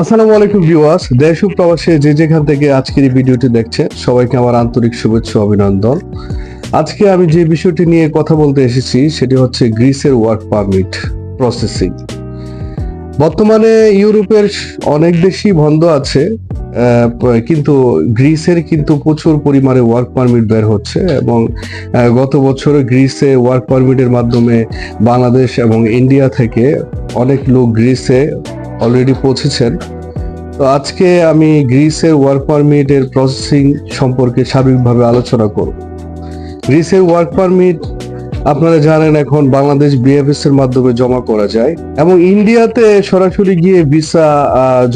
আসসালামু আলাইকুম ভিউয়ার্স, দেশ প্রবাসে যে যেখান থেকে আজকের এই ভিডিওটি দেখছে সবাইকে আমার আন্তরিক শুভেচ্ছা অভিনন্দন। আজকে আমি যে বিষয়টি নিয়ে কথা বলতে এসেছি, সেটি হচ্ছে গ্রিসের ওয়ার্ক পারমিট প্রসেসিং। বর্তমানে ইউরোপের অনেক দেশই বন্ধ আছে কিন্তু গ্রিসের কিন্তু প্রচুর পরিমাণে ওয়ার্ক পারমিট বের হচ্ছে এবং গত বছর গ্রিসে ওয়ার্ক পারমিটের মাধ্যমে বাংলাদেশ এবং ইন্ডিয়া থেকে অনেক লোক গ্রিসে অলরেডি পৌঁছেছেন। তো আজকে আমি গ্রিসের ওয়ার্ক পারমিটের প্রসেসিং সম্পর্কে সার্বিকভাবে আলোচনা করব। গ্রিসের ওয়ার্ক পারমিট আপনারা জানেন এখন বাংলাদেশ বিএফএস এর মাধ্যমে জমা করা যায় এবং ইন্ডিয়াতে সরাসরি গিয়ে ভিসা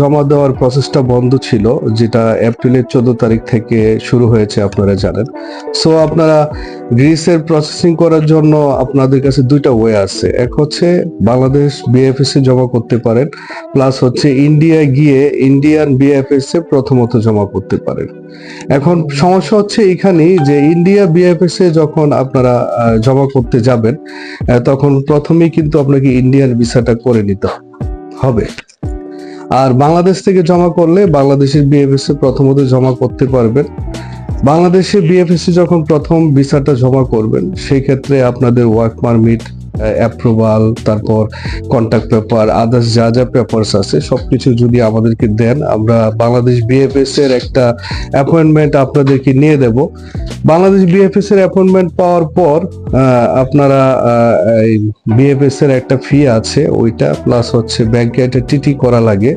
জমা দেওয়ার প্রসেসটা বন্ধ ছিল, যেটা এপ্রিলের চোদ্দ তারিখ থেকে শুরু হয়েছে, আপনারা জানেন। সো আপনারা গ্রিসের প্রসেসিং করার জন্য আপনাদের কাছে দুইটা ওয়ে আছে। এক হচ্ছে বাংলাদেশ বিএফএস এ জমা করতে পারেন প্লাস হচ্ছে ইন্ডিয়া গিয়ে ইন্ডিয়ান বিএফএস এ প্রথমত জমা করতে পারেন। এখন সমস্যা হচ্ছে এখানেই যে ইন্ডিয়া বিএফএস এ যখন আপনারা জমা করতে যাবেন তখন প্রথমেই কিন্তু আপনাকে ইন্ডিয়ার ভিসাটা করে নিতে হবে। আর বাংলাদেশ থেকে জমা করলে বাংলাদেশের বিএফএস প্রথমত জমা করতে পারবেন। বাংলাদেশে বিএফএস যখন প্রথম ভিসাটা জমা করবেন, সেই ক্ষেত্রে আপনাদের ওয়ার্ক পারমিট অ্যাপ্রুভাল তারপর কন্ট্যাক্ট পেপার আদার্স যা যা পেপারস আছে, সবকিছু যদি আমাদেরকে দেন, আমরা বাংলাদেশ বিএফএস এর একটা অ্যাপয়েন্টমেন্ট আপনাদেরকে নিয়ে দেব। বাংলাদেশ বিএফএস এর অ্যাপয়েন্টমেন্ট পাওয়ার পর আপনারা বিএফএস এর একটা ফি আছে, ওইটা প্লাস হচ্ছে ব্যাংকে একটা টিটি করা লাগে।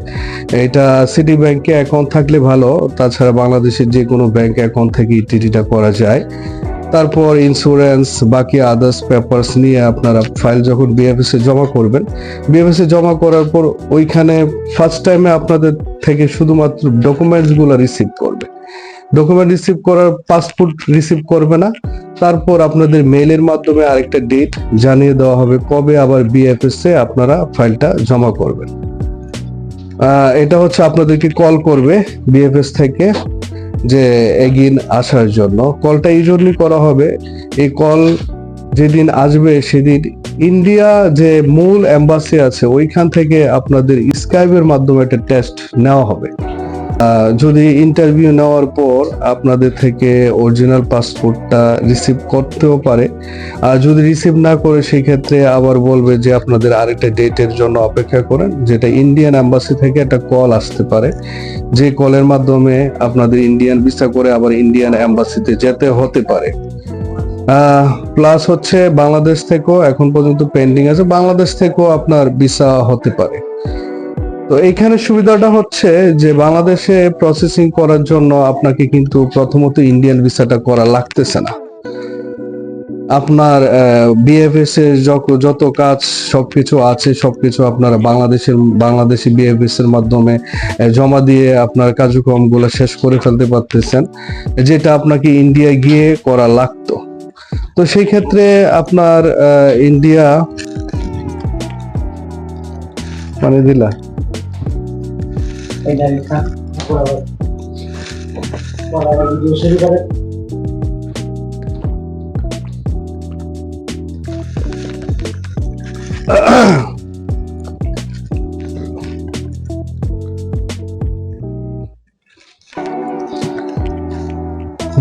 এটা সিটি ব্যাংকে অ্যাকাউন্ট থাকলে ভালো, তাছাড়া বাংলাদেশের যে কোনো ব্যাংক অ্যাকাউন্ট থেকে টিটিটা করা যায়। তারপর ইন্স্যুরেন্স বাকি আদার্স পেপারস নিয়ে আপনারা ফাইল যখন বিএফএস জমা করবেন বিএফএস জমা করার পর ওইখানে ফার্স্ট টাইমে আপনাদের থেকে শুধুমাত্র ডকুমেন্টসগুলো রিসিভ করবে। ডকুমেন্ট রিসিভ করার পাসপোর্ট রিসিভ করবে না, তারপর আপনাদের মেইলের মাধ্যমে আরেকটা ডেট জানিয়ে দেওয়া হবে কবে আবার বিএফএস এ আপনারা ফাইলটা জমা করবেন। এটা হচ্ছে আপনাদেরকে কল করবে বিএফএস থেকে। যে এগিন আসার জন্য। কলটা ইউজুয়ালি করা হবে। এই কল যেদিন আসবে সেদিন ইন্ডিয়া যে মূল অ্যাম্বাসি আছে, ওইখান থেকে আপনাদের স্কাইপের মাধ্যমে একটা টেস্ট নেওয়া হবে। যদি ইন্টারভিউ নেওয়ার পর আপনাদের থেকে অরিজিনাল পাসপোর্টটা রিসিভ করতেও পারে। আর যদি রিসিভ না করে সেই ক্ষেত্রে আবার বলবে যে আপনাদের আরেকটা ডেটের জন্য অপেক্ষা করেন, যেটা ইন্ডিয়ান এম্বাসি থেকে একটা কল আসতে পারে। যে কলের মাধ্যমে আপনাদের ইন্ডিয়ান ভিসা করে আবার ইন্ডিয়ান এম্বাসিতে যেতে হতে পারে। প্লাস হচ্ছে বাংলাদেশ থেকেও এখন পর্যন্ত পেন্ডিং আছে, বাংলাদেশ থেকেও আপনার ভিসা হতে পারে। তো এইখানে সুবিধাটা হচ্ছে যে বাংলাদেশে প্রসেসিং করার জন্য আপনাকে কিন্তু প্রথমত ইন্ডিয়ান ভিসাটা করা লাগতেছে না। আপনার বিএফএস এর যত- কাজ সবকিছু আছে, সবকিছু আপনারা বাংলাদেশের, বাংলাদেশি বিএফএস এর মাধ্যমে জমা দিয়ে আপনার কার্যক্রমগুলো শেষ করে ফেলতে পারতেছেন, যেটা আপনাকে ইন্ডিয়া গিয়ে করা লাগতো। তো সেই ক্ষেত্রে আপনার ইন্ডিয়া মানে দিলা। এটা লেখা করা ভিডিও শুরু করে।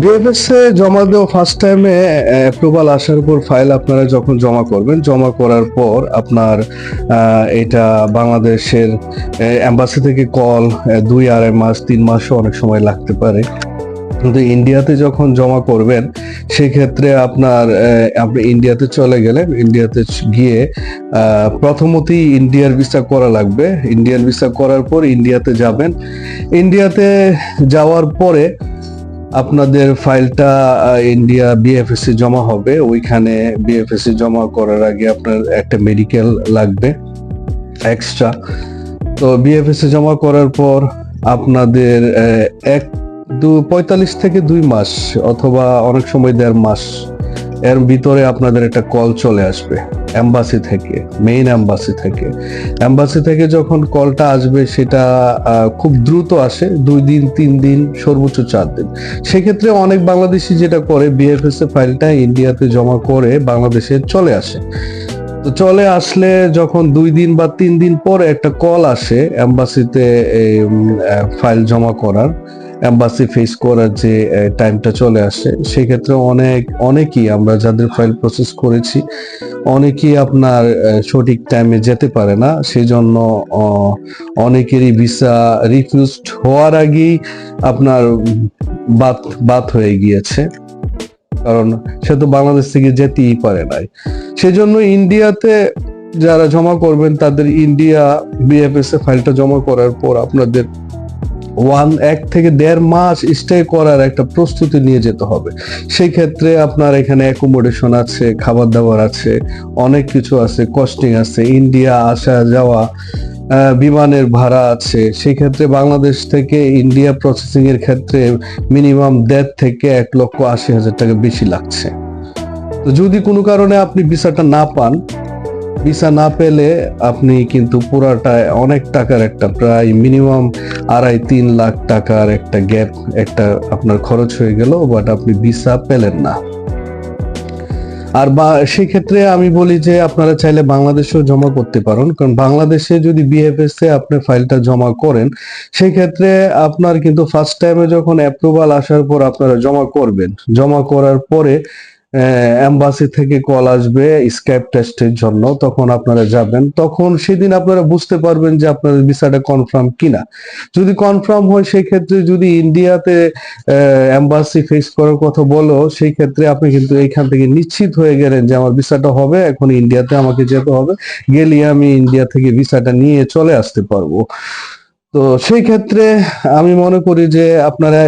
বিএফএস এ জমা দেওয়া ফার্স্ট টাইমে অ্যাপ্রুভাল আসার পর ফাইল আপনারা যখন জমা করবেন, জমা করার পর আপনার এটা বাংলাদেশের এম্বাসি থেকে কল দুই আড়াই মাস, তিন মাসও অনেক সময় লাগতে পারে। কিন্তু ইন্ডিয়াতে যখন জমা করবেন, সেক্ষেত্রে আপনার আপনি ইন্ডিয়াতে চলে গেলেন ইন্ডিয়াতে গিয়ে প্রথমতই ইন্ডিয়ার ভিসা করা লাগবে। ইন্ডিয়ান ভিসা করার পর ইন্ডিয়াতে যাবেন। ইন্ডিয়াতে যাওয়ার পরে আপনাদের ফাইলটা ইন্ডিয়া বিএফএস জমা হবে। ওইখানে বিএফএস জমা করার আগে আপনার একটা মেডিকেল লাগবে এক্সট্রা তো বিএফএস জমা করার পর আপনাদের এক দু, পঁয়তাল্লিশ থেকে দুই মাস অথবা অনেক সময় দেড় মাস, এর ভিতরে আপনাদের একটা কল চলে আসবে। এম্বাসি থেকে মেইন এম্বাসি থেকে। এম্বাসি থেকে যখন কলটা আসবে, সেটা খুব দ্রুত আসে, দুই দিন, তিন দিন, সর্বোচ্চ চার দিন। সেক্ষেত্রে অনেক বাংলাদেশি যেটা করে বিএফএস এ ফাইলটা ইন্ডিয়াতে জমা করে বাংলাদেশে চলে আসে। তো চলে আসলে যখন দুই দিন বা তিন দিন পরে একটা কল আসে এম্বাসিতে ফাইল জমা করার এম্বাসি ফেস করার যে টাইমটা চলে আসে সেক্ষেত্রে অনেক অনেকেই আমরা যাদের ফাইল প্রসেস করেছি অনেকেই আপনার সঠিক টাইমে যেতে পারে না। সেই জন্য আহ, অনেকেরই ভিসা রিফিউজড হওয়ার আগেই আপনার বাদ বাদ হয়ে গিয়েছে। কারণ সে তো বাংলাদেশ থেকে যেতেই পারে নাই। সেজন্য ইন্ডিয়াতে যারা জমা করবেন তাদের ইন্ডিয়া বিএফএস এ ফাইলটা জমা করার পর আপনাদের ওয়ান এক থেকে দেড় মাস স্টে করার একটা প্রস্তুতি নিয়ে যেতে হবে। সেই ক্ষেত্রে আপনার এখানে অ্যাকোমোডেশন আছে খাবার দাবার আছে, অনেক কিছু আছে কস্টিং আছে ইন্ডিয়া আসা, যাওয়া বিমানের ভাড়া আছে। সেই ক্ষেত্রে বাংলাদেশ থেকে ইন্ডিয়া প্রসেসিং এর ক্ষেত্রে মিনিমাম দেড় থেকে এক লক্ষ আশি হাজার টাকা বেশি লাগছে। তো যদি কোনো কারণে আপনি ভিসাটা না পান ভিসা না পেলে আপনি কিন্তু পুরাটা অনেক টাকার একটা প্রায় মিনিমাম আড়াই তিন লাখ টাকার একটা গ্যাপ, একটা আপনার খরচ হয়ে গেল বাট আপনি ভিসা পেলেন না। আর বা সেই ক্ষেত্রে আমি বলি যে আপনারা চাইলে বাংলাদেশেও জমা করতে পারেন, কারণ বাংলাদেশে যদি বিএফএস এ আপনি ফাইলটা জমা করেন সেই ক্ষেত্রে আপনার কিন্তু ফার্স্ট টাইমে যখন অ্যাপ্রুভাল আসার পর আপনারা জমা করবেন। জমা করার পরে এম্বাসি থেকে কল আসবে স্ক্যাপ টেস্টের জন্য, তখন আপনারা যাবেন। তখন সেদিন আপনারা বুঝতে পারবেন যে আপনাদের ভিসাটা কনফার্ম কিনা। যদি কনফার্ম হয় সেই ক্ষেত্রে যদি ইন্ডিয়াতে এম্বাসি ফেস করার কথা বলো সেই ক্ষেত্রে আপনি কিন্তু এইখান থেকে নিশ্চিত হয়ে গেলেন যে আমার ভিসাটা হবে এখন ইন্ডিয়াতে আমাকে যেতে হবে। গেলে আমি ইন্ডিয়া থেকে ভিসাটা নিয়ে চলে আসতে পারব। তো সেই ক্ষেত্রে আমি মনে করি যে আপনারা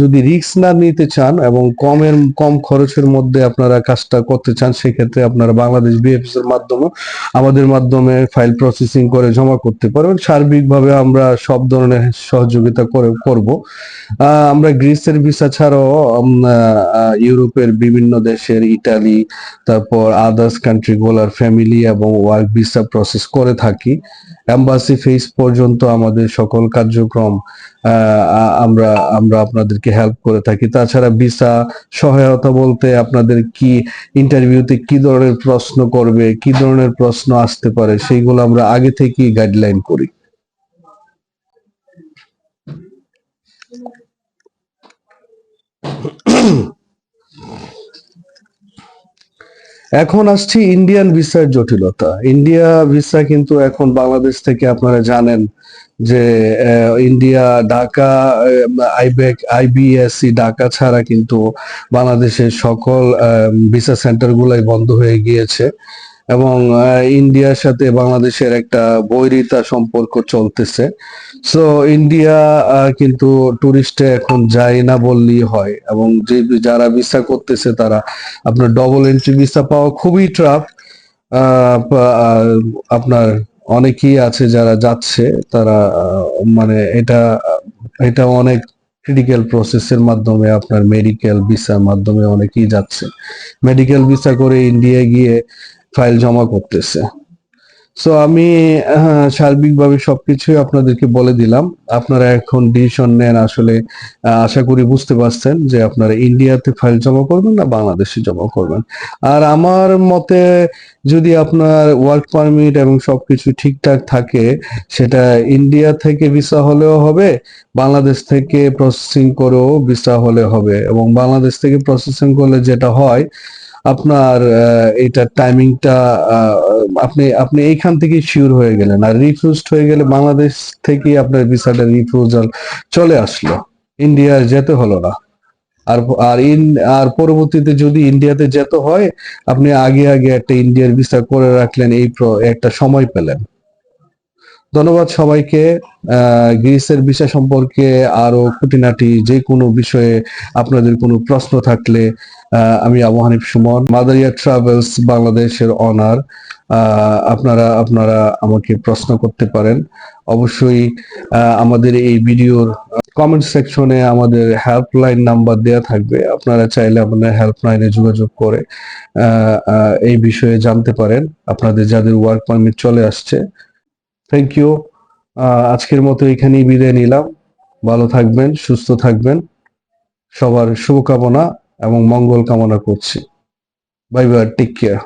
যদি রিস্ক না নিতে চান এবং কমের, কম খরচের মধ্যে আপনারা কাজটা করতে চান সেক্ষেত্রে আপনারা বাংলাদেশ বিএফএস এর মাধ্যমে, আমাদের মাধ্যমে ফাইল প্রসেসিং করে জমা করতে পারবেন। সার্বিকভাবে আমরা সব ধরনের সহযোগিতা করে, করব। আমরা গ্রিসের ভিসা ছাড়াও ইউরোপের বিভিন্ন দেশের ইটালি, তারপর আদার্স কান্ট্রি গুলার ফ্যামিলি এবং ওয়ার্ক ভিসা প্রসেস করে থাকি। এম্বাসি ফেস পর্যন্ত আমাদের সকল কার্যক্রম আমরা আমরা আপনাদেরকে হেল্প করে থাকি। তাছাড়া ভিসা সহায়তা বলতে আপনাদের কি ইন্টারভিউতে কি ধরনের প্রশ্ন করবে, কি ধরনের প্রশ্ন আসতে পারে, সেইগুলো আমরা আগে থেকেই গাইডলাইন করি। এখন আসছি ইন্ডিয়ান ভিসার জটিলতা। ইন্ডিয়া ভিসা কিন্তু এখন বাংলাদেশ থেকে আপনারা জানেন যে ইন্ডিয়া, ঢাকা আইবেক, আইবিএসসি, ঢাকা ছাড়া কিন্তু বাংলাদেশের সকল ভিসা সেন্টার গুলাই বন্ধ হয়ে গিয়েছে। এবং ইন্ডিয়ার সাথে বাংলাদেশের একটা বৈরিতা সম্পর্ক চলতেছে। সো ইন্ডিয়া কিন্তু টুরিস্টে এখন যায় না বললেই হয়। এবং যে, যারা ভিসা করতেছে তারা আপনার ডবল এন্ট্রি ভিসা পাওয়া খুবই ট্রাফ আপনার অনেকেই আছে যারা যাচ্ছে, তারা মানে এটা এটা অনেক ক্রিটিক্যাল প্রসেসের মাধ্যমে আপনার মেডিকেল ভিসার মাধ্যমে অনেকেই যাচ্ছে। মেডিকেল ভিসা করে ইন্ডিয়ায় গিয়ে ফাইল জমা করতেছে। সো আমি সার্বিকভাবে সবকিছুই আপনাদেরকে বলে দিলাম। আপনারা এখন ডিসিশন নেন আসলে আশা করি বুঝতে পারছেন যে আপনারা ইন্ডিয়াতে ফাইল জমা করবেন না বাংলাদেশে জমা করবেন। আর আমার মতে, যদি আপনার ওয়ার্ক পারমিট এবং সবকিছু ঠিকঠাক থাকে, সেটা ইন্ডিয়া থেকে ভিসা হলেও হবে, বাংলাদেশ থেকে প্রসেসিং করেও ভিসা হলে হবে এবং বাংলাদেশ থেকে প্রসেসিং করলে যেটা হয় আপনার এটা টাইমিংটা আপনি আপনি এইখান থেকে শিওর হয়ে গেলেন। আর রিফিউজড হয়ে গেলে বাংলাদেশ থেকে আপনার ভিসাটা রিফিউজাল চলে আসলো। ইন্ডিয়া যেতে হলো না। আর আর ইন, আর পরবর্তীতে যদি ইন্ডিয়াতে যেতে হয়, আপনি আগে আগে একটা ইন্ডিয়ার ভিসা করে রাখলেন, এই একটা সময় পেলেন। ধন্যবাদ সবাইকে। গ্রিসের বিষয় সম্পর্কে আরও খুঁটিনাটি যে কোনো বিষয়ে আপনাদের কোনো প্রশ্ন থাকলে আমি আবু হানিফ সুমন, মাদারিয়া ট্রাভেলস বাংলাদেশের অনার। আপনারা আপনারা আমাকে প্রশ্ন করতে পারেন। অবশ্যই আমাদের এই ভিডিওর কমেন্ট সেকশনে আমাদের হেল্পলাইন নাম্বার দেওয়া থাকবে। আপনারা চাইলে আপনার হেল্পলাইনে যোগাযোগ করে এই বিষয়ে জানতে পারেন। আপনাদের যাদের ওয়ার্ক পারমিট চলে আসছে থ্যাংক ইউ আজকের মতো এখানেই বিদায় নিলাম। ভালো থাকবেন, সুস্থ থাকবেন। সবার শুভকামনা এবং মঙ্গল কামনা করছি। Bye bye take care